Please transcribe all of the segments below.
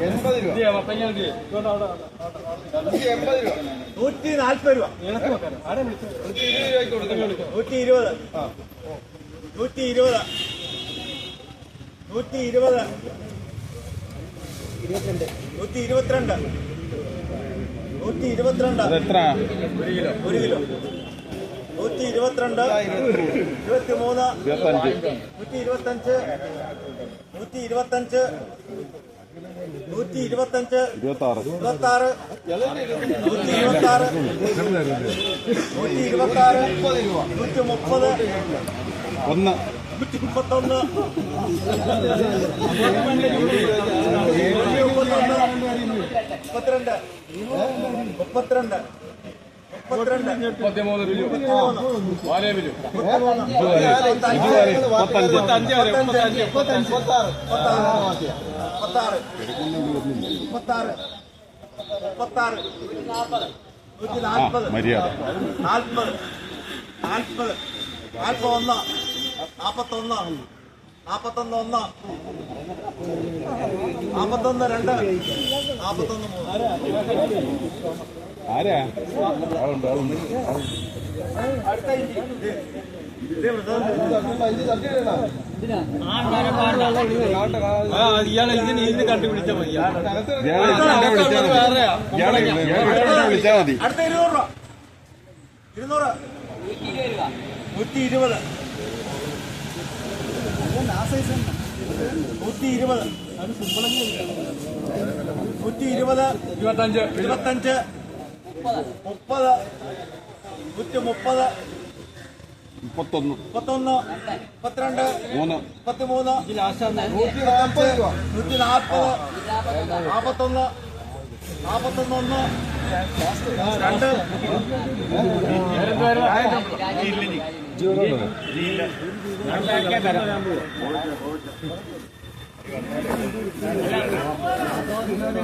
എൺപത് രൂപ നൂറ്റി രൂപ നൂറ്റി നാൽപ്പത് രൂപ നൂറ്റി ഇരുപത് രൂപയ്ക്ക് കൊടുക്കുന്നു നൂറ്റി ഇരുപത് ആ നൂറ്റി ഇരുപത് നൂറ്റി ഇരുപത് നൂറ്റി ഇരുപത്തിരണ്ട് നൂറ്റി ഇരുപത്തിരണ്ട് എത്ര ഒരു കിലോ നൂറ്റി ഇരുപത്തിരണ്ട് ഇരുപത്തി മൂന്ന് നൂറ്റി ഇരുപത്തഞ്ച് നൂറ്റി ഇരുപത്തഞ്ച് നൂറ്റി ഇരുപത്തഞ്ച് ഇരുപത്തി ആറ് നൂറ്റി ഇരുപത്തി ആറ് നൂറ്റി ഇരുപത്തി ആറ് നൂറ്റി മുപ്പത് ഒന്ന്. നൂറ്റി മുപ്പത്തൊന്ന് മുപ്പത്തൊന്ന് മുപ്പത്തിരണ്ട് മുപ്പത്തിരണ്ട്. മുപ്പത്തിരണ്ട് മുപ്പത്തഞ്ച് മുപ്പത്താറ് മുപ്പത്താറ് മുപ്പത്താറ് മുപ്പത്താറ് നൂറ്റി ആ നാൽപ്പത് മര്യാദ നാൽപ്പത് നാൽപ്പത് നാൽപ്പത് ഒന്ന് നാൽപ്പത്തൊന്ന് നാൽപ്പത്തൊന്ന് ഒന്ന് നാൽപ്പത്തൊന്ന് രണ്ട് നാൽപ്പത്തൊന്ന് മൂന്ന് ആരാ? ആളുണ്ട് ആളുണ്ട് ഇയാളെ ഇതിന് ഇന്ന് കണ്ടുപിടിച്ച മതി. വിളിച്ചാൽ മതി. അടുത്ത ഇരുന്നൂറ് രൂപ ഇരുന്നൂറ് നൂറ്റി ഇരുപത് നൂറ്റി ഇരുപത് നൂറ്റി ഇരുപത് ഇരുപത്തഞ്ച്. ഇരുപത്തഞ്ച്. മുപ്പത് നൂറ്റി മുപ്പത് മുപ്പത്തൊന്ന് മുപ്പത്തൊന്ന് മുപ്പത്തിരണ്ട് മൂന്ന് മുപ്പത്തിമൂന്ന് നൂറ്റി നാൽപ്പത് നൂറ്റി നാൽപ്പത് നാൽപ്പത്തൊന്ന് നാൽപ്പത്തൊന്ന് ഒന്ന് രണ്ട്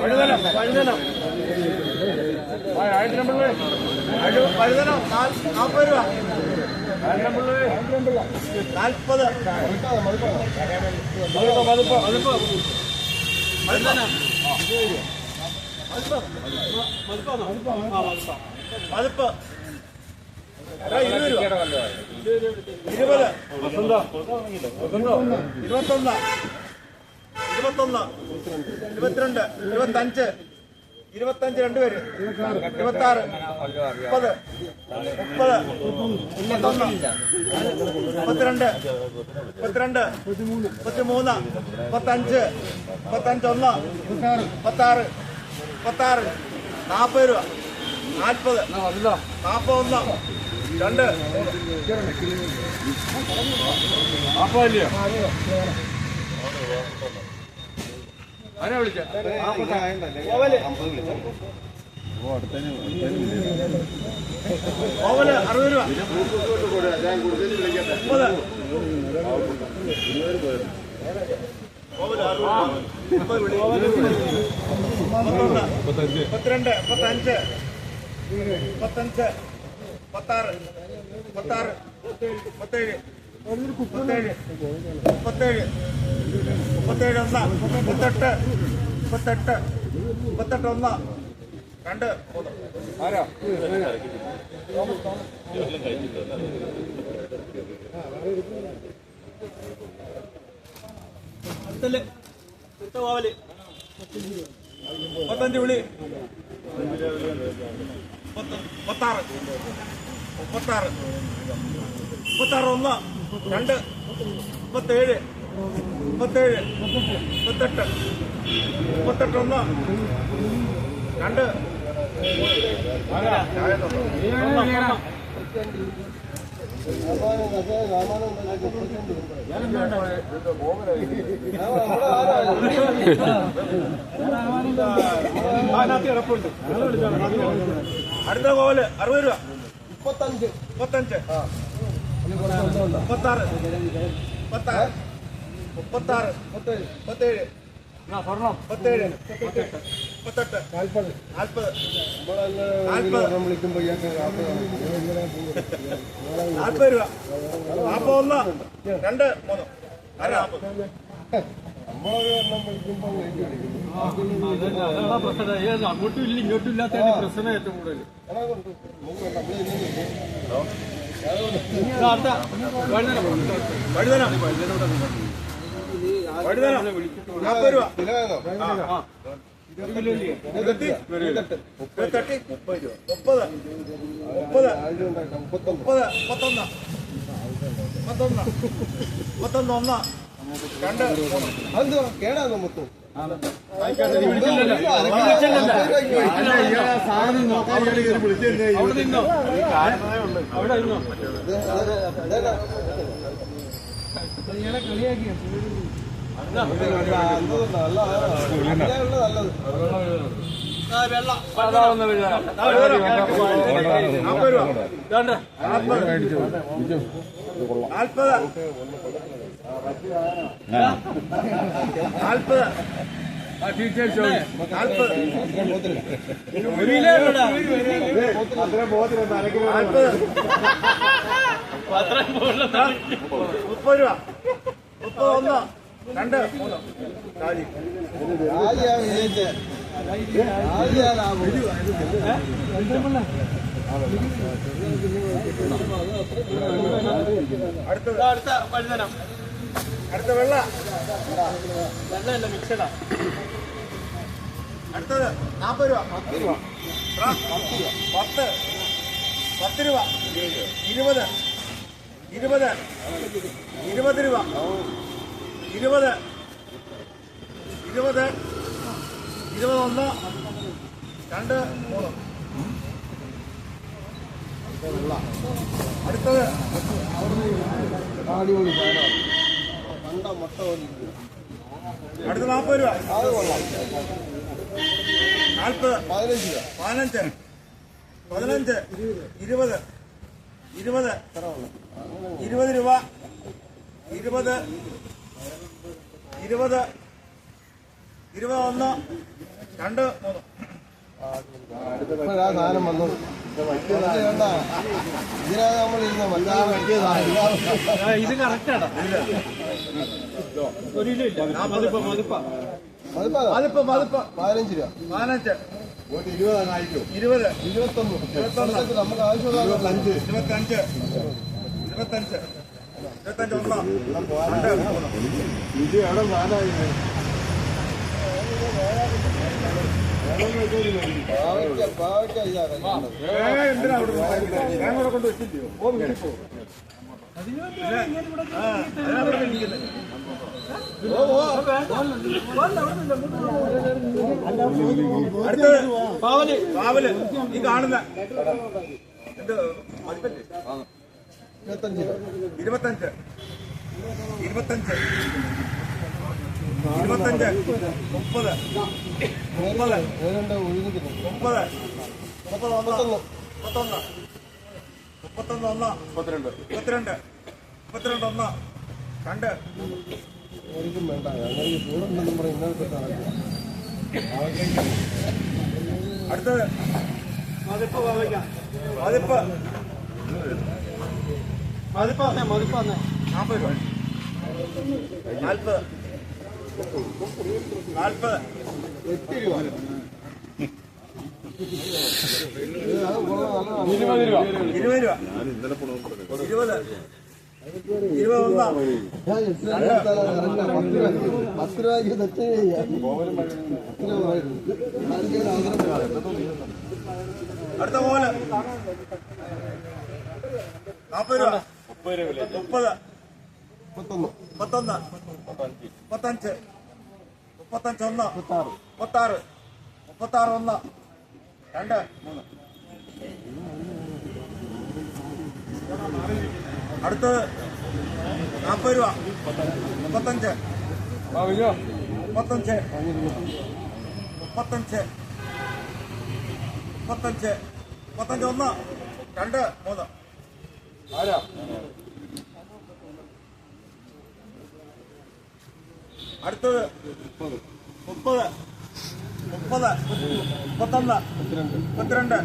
വഴുതനം വഴുതനം വഴു- വഴുതനം നാല്- നാൽപ്പത് രൂപ നാൽപ്പത് മതിപ്പ് എടാ, ഇരുപത് രൂപ ഇരുപത് ഇരുപത്തൊന്ന് ഇരുപത്തൊന്ന് ഇരുപത്തിരണ്ട് ഇരുപത്തഞ്ച് ഇരുപത്തഞ്ച് രണ്ടുപേര് ഇരുപത്താറ് മുപ്പത് മുപ്പത് മുപ്പത്തൊന്ന് മുപ്പത്തിരണ്ട് മുപ്പത്തിരണ്ട് മുപ്പത്തിമൂന്ന് മുപ്പത്തഞ്ച് മുപ്പത്തഞ്ചൊന്ന് മുപ്പത്താറ് മുപ്പത്താറ് നാൽപ്പത് രൂപ. നാൽപ്പത് നാൽപ്പത്തൊന്ന് രണ്ട്. അപ്പൊ ആരാ വിളിച്ച. ഓവൽ. അറുപത് രൂപ. മുപ്പത്. ഓവൽ അറുപത് മുപ്പത് വിളി. മുപ്പത്തൊന്ന് മുപ്പത്തേഴ്. മുപ്പത്തേഴ്. മുപ്പത്തേഴ് ഒന്ന്. മുപ്പത്തെട്ട്. മുപ്പത്തെട്ട്. മുപ്പത്തെട്ട് ഒന്ന്. രണ്ട്. ആരാ? അടുത്തല്ലേ അടുത്ത പോവൽ മുപ്പത്തഞ്ച് വിളി. മുപ്പത്ത- മുപ്പത്താറ്. മുപ്പത്താറ്. മുപ്പത്താറ് ഒന്ന്. രണ്ട് മുപ്പത്തേഴ് മുപ്പത്തേഴ് മുപ്പത്തെട്ട് മുപ്പത്തെട്ട് ഒന്ന് രണ്ട് അടുത്ത കോവൽ അറുപത് രൂപ. മുപ്പത്തഞ്ച്. മുപ്പത്തഞ്ച്. മുപ്പത്താറ്. മുപ്പത്താറ്. മുപ്പത്താറ്. മുപ്പത്തേഴ്. മുപ്പത്തേഴ്. മുപ്പത്തെട്ട്. നാൽപ്പത്. നാൽപ്പത്. വിളിക്കുമ്പോൾ നാൽപ്പത്. രൂപ നാൽപ്പത് ഒന്ന് രണ്ട് മൂന്ന്. അര നാൽപ്പത്. അങ്ങോട്ടും ഇല്ല ഇങ്ങോട്ടും ഇല്ലാത്ത പ്രശ്നം ഏറ്റവും കൂടുതൽ രണ്ട്. കേടാന്നോ മൊത്തം? സാധനം നോക്കാൻ വിളിച്ചല്ലേ അവിടെ നിന്നോ അതാവുന്ന വഴുതന. നാൽപ്പത്. മുപ്പത് രൂപ മുപ്പത് ഒന്ന് രണ്ട് അടുത്തത് അടുത്ത വഴുതന. അടുത്ത വെള്ള. വെള്ളമല്ല മിക്സഡാ അടുത്തത് നാൽപ്പത് രൂപ. പത്ത് രൂപ. പത്ത് പത്ത്. രൂപ. ഇരുപത്. ഇരുപത്. ഇരുപത് രൂപ. ഇരുപത്. ഇരുപത്. ഇരുപതൊന്ന്. രണ്ട്. മൂന്ന് അടുത്തത്. അടിപൊളി സാധനം അടുത്ത നാൽപ്പത് രൂപ. നാൽപ്പത്. പതിനഞ്ച് രൂപ. പതിനഞ്ച്. പതിനഞ്ച്. ഇരുപത്. ഇരുപത്. ഇരുപത് രൂപ. ഇരുപത്. ഇരുപത്. ഇരുപതൊന്ന് രണ്ട് മൂന്ന്. ഇപ്പോഴാ സാധനം വന്നു ഇതിനാ നമ്മൾ ഇരുന്ന സാധനം ഇത് കറക്റ്റാടാ ഒരു മതിപ്പ മതിപ്പ. മതിപ്പ്? മതിപ്പ് പതിനഞ്ച് രൂപ. പതിനഞ്ച്. ഇരുപത് ഇരുപത്തൊന്ന്. ഇരുപത്തൊന്ന്. നമുക്ക് ആവശ്യമുള്ള അഞ്ച് ഇരുപത്തഞ്ച്. ഇരുപത്തഞ്ച്. ഇരുപത്തഞ്ച് ഒന്ന്. ഇത് എവിടെ സാധനമായി? പാവൽ കാവൽ ഈ കാണുന്ന ഇരുപത്തഞ്ച്. രൂപ ഇരുപത്തഞ്ച്. ഇരുപത്തഞ്ച്. മുപ്പത്. മുപ്പത്. മുപ്പത്. മുപ്പത് ഒന്ന് മുപ്പത്തൊന്ന്. മുപ്പത്തൊന്ന് ഒന്ന്. മുപ്പത്തിരണ്ട്. മുപ്പത്തിരണ്ട്. മുപ്പത്തിരണ്ട് ഒന്ന്. രണ്ട്. ഒരിക്കും വേണ്ട ഞങ്ങൾ ഈ ചൂടുണ്ടെന്നും പറയും ഇന്നത്തെ അടുത്തത്. മതിപ്പ് മതിപ്പ്. മതിപ്പ് മതിപ്പ് നാൽപ്പത് രൂപ. നാൽപ്പത്. നാൽപ്പത് എട്ട് രൂപ പത്ത് രൂപ മുപ്പത്തൊന്ന്. മുപ്പത്തഞ്ച്. മുപ്പത്തഞ്ച്. ഒന്ന്. മുപ്പത്താറ്. മുപ്പത്താറ്. ഒന്ന്. രണ്ട്. മൂന്ന്. അടുത്തത് നാൽപ്പത് രൂപ. മുപ്പത്തഞ്ച്. മുപ്പത്തഞ്ച്. മുപ്പത്തഞ്ച്. മുപ്പത്തഞ്ച്. മുപ്പത്തഞ്ച് ഒന്ന്. രണ്ട്. മൂന്ന്. ആരാ? അടുത്തത് മുപ്പത്. മുപ്പത്. മുപ്പത്തൊന്ന്. മുപ്പത്തിരണ്ട്.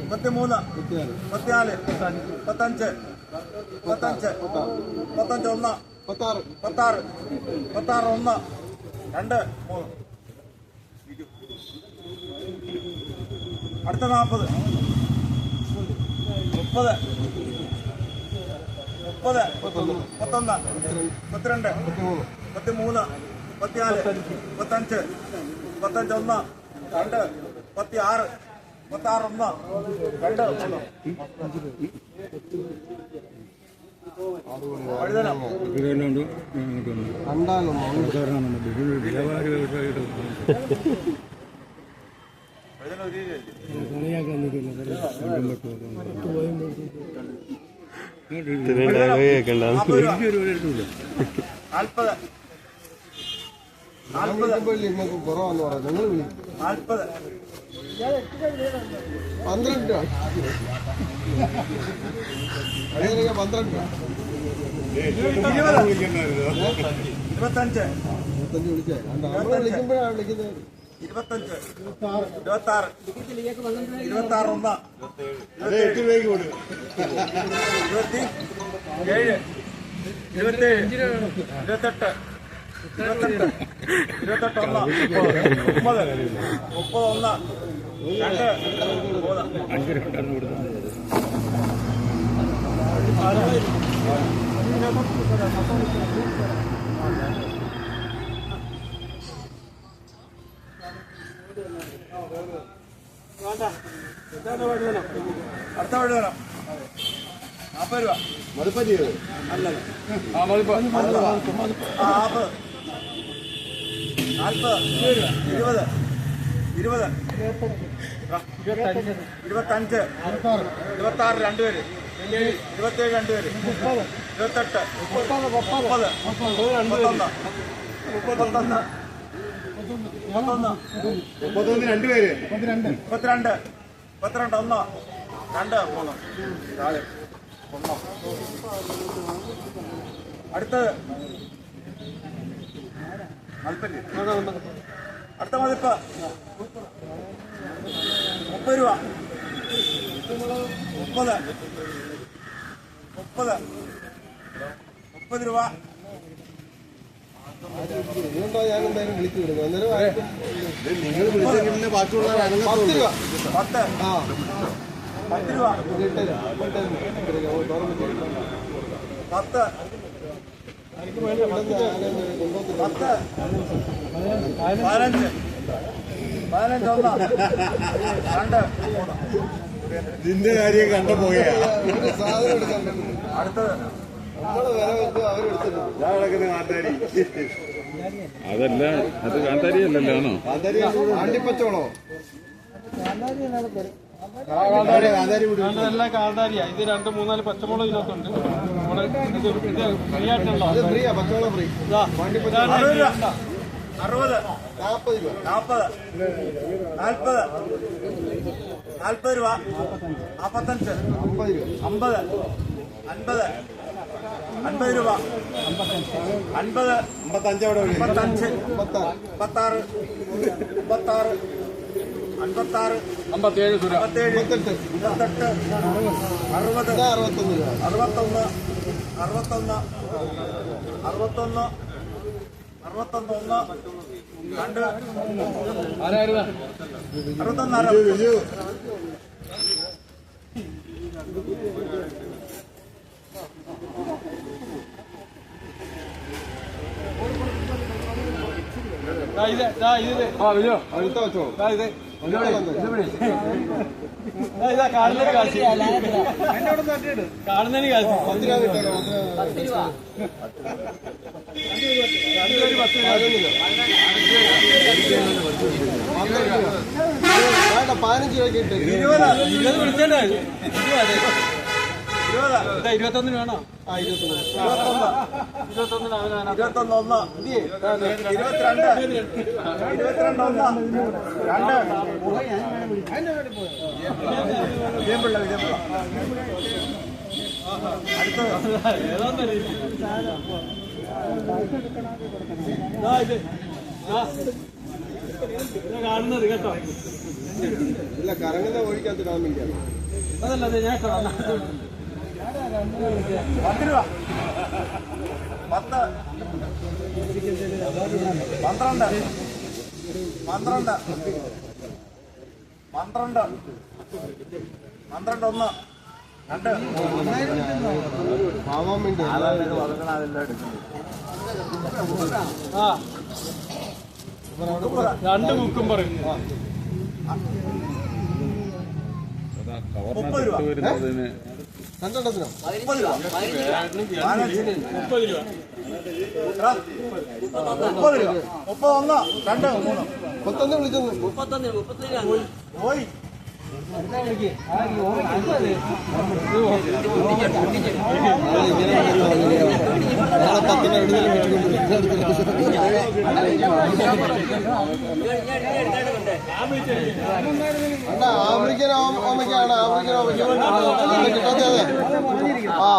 മുപ്പത്തിമൂന്ന്. മുപ്പത്തിനാല്. മുപ്പത്തഞ്ച്. മുപ്പത്തഞ്ച്. മുപ്പത്തഞ്ച് ഒന്ന്. മുപ്പത്താറ്. മുപ്പത്താറ്. മുപ്പത്താറ് ഒന്ന്. രണ്ട്. മൂന്ന്. അടുത്ത നാൽപ്പത്. മുപ്പത്. മുപ്പത്. മുപ്പത്തൊന്ന്. മുപ്പത്തിരണ്ട്. മുപ്പത്തിമൂന്ന്. മുപ്പത്തിനാല് മുപ്പത്തഞ്ച് മുപ്പത്തഞ്ച് ഒന്ന് രണ്ട്. മുപ്പത്തിയാറ് മുപ്പത്താറ് ഒന്ന് രണ്ട്? നാൽപ്പത് രൂപ. നാൽപ്പത് ഞാൻ വിളിക്കുമ്പോൾ നിങ്ങൾക്ക് കുറവാന്ന് പറയാം. നിങ്ങൾ വിളിക്കും പന്ത്രണ്ട്. രൂപ അടിയറൊക്കെ പന്ത്രണ്ട്. രൂപ ഇരുപത്തഞ്ച്. ഇരുപത്തഞ്ച് വിളിച്ചേ. കണ്ടോ നമ്മൾ വിളിക്കുമ്പോഴാണ് വിളിക്കുന്നത്. ഇരുപത്തഞ്ച്. ഇരുപത്തി ആറ് ഇരുപത്തി ആറ് ഒന്ന് ഇരുപത്തി. ഏഴ്. ഇരുപത്തേഴ്. ഇരുപത്തെട്ട്. ഇരുപത്തെട്ട് ഇരുപത്തെട്ട് ഒന്ന് മുപ്പത് മുപ്പത് ഒന്ന് രണ്ട് അടുത്ത വഴി നാൽപ്പത് രൂപ അല്ലല്ല ആ നാൽപ്പത് നാൽപ്പത് ഇരുപത് ഇരുപത്. ഇരുപത്തഞ്ച് ഇരുപത്തി ആറ് രണ്ടുപേര്. ഇരുപത്തേഴ് രണ്ടുപേര്. ഇരുപത്തെട്ട് മുപ്പത് മുപ്പത്തൊന്ന് മുപ്പത്തൊന്ന് മുപ്പത്തൊന്ന് മുപ്പത്തൊന്ന് രണ്ടുപേര്. മുപ്പത്തിരണ്ട് മുപ്പത്തിരണ്ട് ഒന്ന് രണ്ട് മൂന്ന്. നാല് ഒന്ന്. അടുത്തത്. അടുത്ത മതിപ്പ് മുപ്പത് രൂപ. മുപ്പത്. മുപ്പത്. മുപ്പത് രൂപ. നിങ്ങൾ പത്ത്. പത്ത് രൂപ. പത്ത്. പതിനഞ്ച് രണ്ട് നിന്റെ കാര്യം കണ്ട പോയാ. അടുത്തത് കാന്താരി. അതല്ല അത് ആണോ? കാന്താരി ആണ്ടിപ്പച്ചോളോ കാന്താരി കാന്താരി വിടും. എല്ലാം കാന്താരിയാ. ഇത് രണ്ട് മൂന്നാൽ പച്ചമുളക് ഇതിനകത്തുണ്ട്. അറുപത് നാൽപ്പത് നാൽപ്പത് നാൽപ്പത് രൂപ നാൽപ്പത്തഞ്ച് അമ്പത് അൻപത് അൻപത് രൂപ അൻപത് അമ്പത്തഞ്ച്. അമ്പത്തഞ്ച് അമ്പത്താറ് അമ്പത്താറ് അൻപത്താറ് അമ്പത്തിയേഴ് സുര അമ്പത്തേഴ് അമ്പത്തെട്ട് അറുപത് അറുപത്തൊന്ന് അറുപത്തൊന്ന് അറുപത്തൊന്ന് അറുപത്തൊന്ന് അറുപത്തൊന്ന് ഒന്ന് രണ്ട് അറുപത്തൊന്ന് അറുപത് ദാ ഇത് ദാ ഇത്. ആ വിജയോ അടുത്ത വെച്ചോ ഇതാ. രൂപ കിട്ടും പത്ത് രൂപ. പത്ത് രൂപ രൂപ പതിനഞ്ച് രൂപയ്ക്ക് ഇട്ട് ഇരുപത് ഇരുപത് ഇരുപത്തൊന്നിന് വേണോ? ആ ഇരുപത്തൊന്ന്. ഇരുപത്തൊന്ന്. ഇരുപത്തൊന്നിന് അവനാണ് ഇരുപത്തൊന്ന് ഒന്ന്. ഇരുപത്തിരണ്ട്. ഇരുപത്തിരണ്ട് ഒന്ന്. രണ്ട്. വിജയപിള്ള വിജയപിള്ള അടുത്തത് ഏതാന്നറിയില്ല ദാ ഇത്. ദാ ഇതാ കാണുന്നത് കേട്ടോ. ഇല്ല കറങ്ങുന്ന ഓടിക്കാത്ത വേണ്ടിയാണ് അതല്ല അത് ഞാൻ കാണാം പത്ത് രൂപ പത്ത് പന്ത്രണ്ട് പന്ത്രണ്ട് പന്ത്രണ്ട് പന്ത്രണ്ട് ഒന്ന് രണ്ട് രണ്ട് ബുക്കും പറയും മുപ്പത് രൂപ രണ്ടെണ്ണത്തിനോ? മുപ്പത് രൂപ. മുപ്പത് രൂപ. എടാ, മുപ്പത് രൂപ. മുപ്പത് ഒന്ന് രണ്ട് മൂന്ന്. മുപ്പത്തൊന്ന് വിളിച്ചെന്ന് പോയി. നാളെ പത്തിന് എവിടെയെങ്കിലും അല്ല ആഫ്രിക്കൻ ഓമ- ഓമയ്ക്കാണ് ആഫ്രിക്കൻ ഓമയ്ക്ക്. കിട്ടാത്ത അതെ ആ.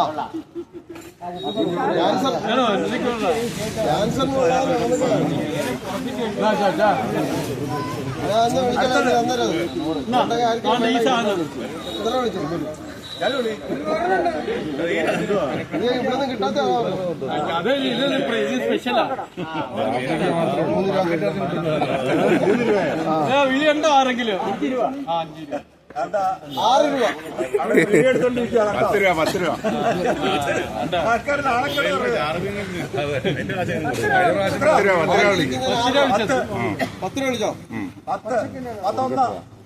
ക്യാൻസർ ക്യാൻസർ അന്ന് വിളിക്കാൻ അന്നേരം ഇത്ര വിളിച്ചു? ഉണ്ടോ ആരെങ്കിലും? അഞ്ച് രൂപ. ആ അഞ്ച് രൂപ. ആറ് രൂപ. പത്ത് രൂപ പത്ത് രൂപ. പത്ത് രൂപ വിളിച്ചോ പത്ത്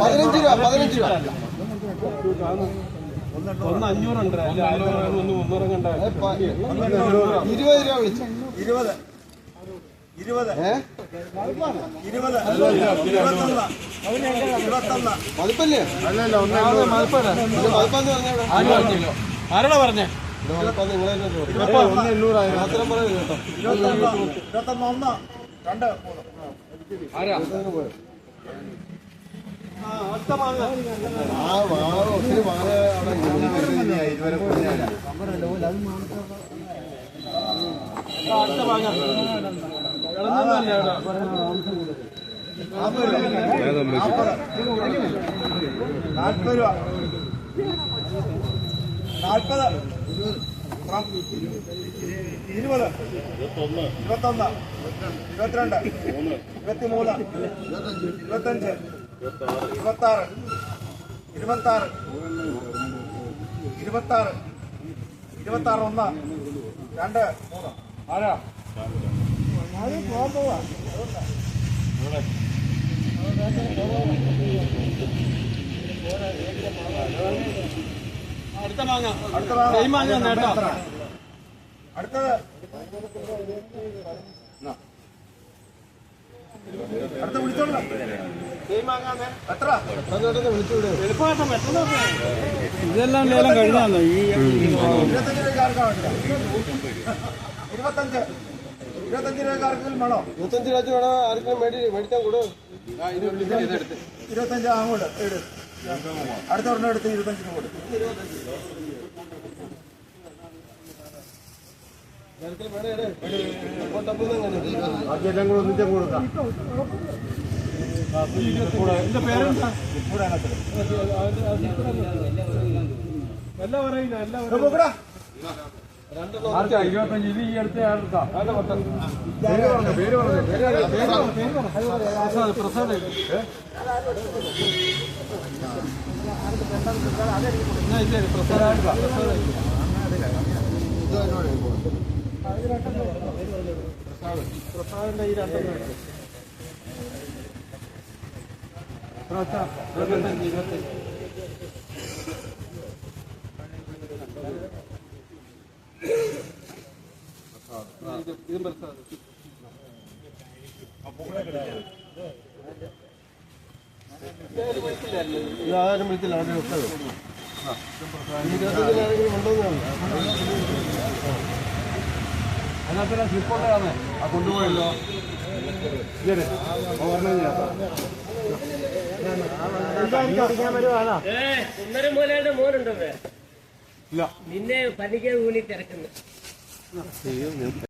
പതിനഞ്ച് രൂപ പതിനഞ്ച് രൂപ ഒന്ന് അഞ്ഞൂറുണ്ട് ഇരുപത് രൂപ വിളിച്ചു ഇരുപത് മതിപ്പല്ലേ? ഇത് മതിപ്പാന്ന് പറഞ്ഞവിടെ ആരാടാ പറഞ്ഞേ? ഇരുപത്തൊന്ന്. രണ്ട്. ഒത്തിരി മാറ അവിടെ നാൽപ്പത് രൂപ നാൽപ്പത് ഇരുപത് ഇരുപത്തൊന്ന് ഇരുപത്തിരണ്ട് ഇരുപത്തിമൂന്ന് ഇരുപത്തഞ്ച് ഇരുപത്താറ് ഇരുപത്താറ് ഇരുപത്താറ് ഇരുപത്താറ് ഒന്ന് രണ്ട് മൂന്ന് ആരാ അടുത്ത മാങ്ങ അടുത്ത മാങ്ങ. കേട്ടോ അടുത്തത്. അടുത്ത വിളിച്ചോളൂ ഇതെല്ലാം ലേലം കഴിഞ്ഞാന്നോ ഈ ഇരുപത്തഞ്ച് ഇരുപത്തഞ്ച് രൂപ വേണം? ആർക്കും മേടി മേടിക്കാൻ കൂടെ. ഇരുപത്തഞ്ച് അങ്ങോട്ട് ഇട് അടുത്ത ഒരെണ്ണം എടുത്ത് ഇരുപത്തഞ്ചിന് കൊടുക്കും ബാക്കിയെല്ലാം കൂടെ കൊടുക്കാം. എല്ലാം പറയില്ല എല്ലാം. ഇരുപത്തഞ്ച് ഇത് ഈ അടുത്ത ആൾക്കാ പ്രസാദ് പ്രസാദ് എന്നാ ഇല്ലേ? പ്രസാദ് പ്രസാദ് പ്രസാദിന്റെ ഈ രണ്ടെണ്ണം ഇരുപത്തഞ്ച് ഇരുപത്തഞ്ച്. ഇതും പ്രസാദ് ഇത് ആരും വിളിച്ചില്ല അവിടെ ആരെങ്കിലും കൊണ്ടുവന്നു അതിനകത്ത് സ്ലിപ്പുള്ളതാണ് ആ കൊണ്ടുപോയല്ലോ ഇല്ലേ. ഓർമ്മ ഒന്നര മൂലയുടെ മോനുണ്ടോ ഇല്ല നിന്നെ പനിക്കാൻ ഊണി തിരക്കുന്നു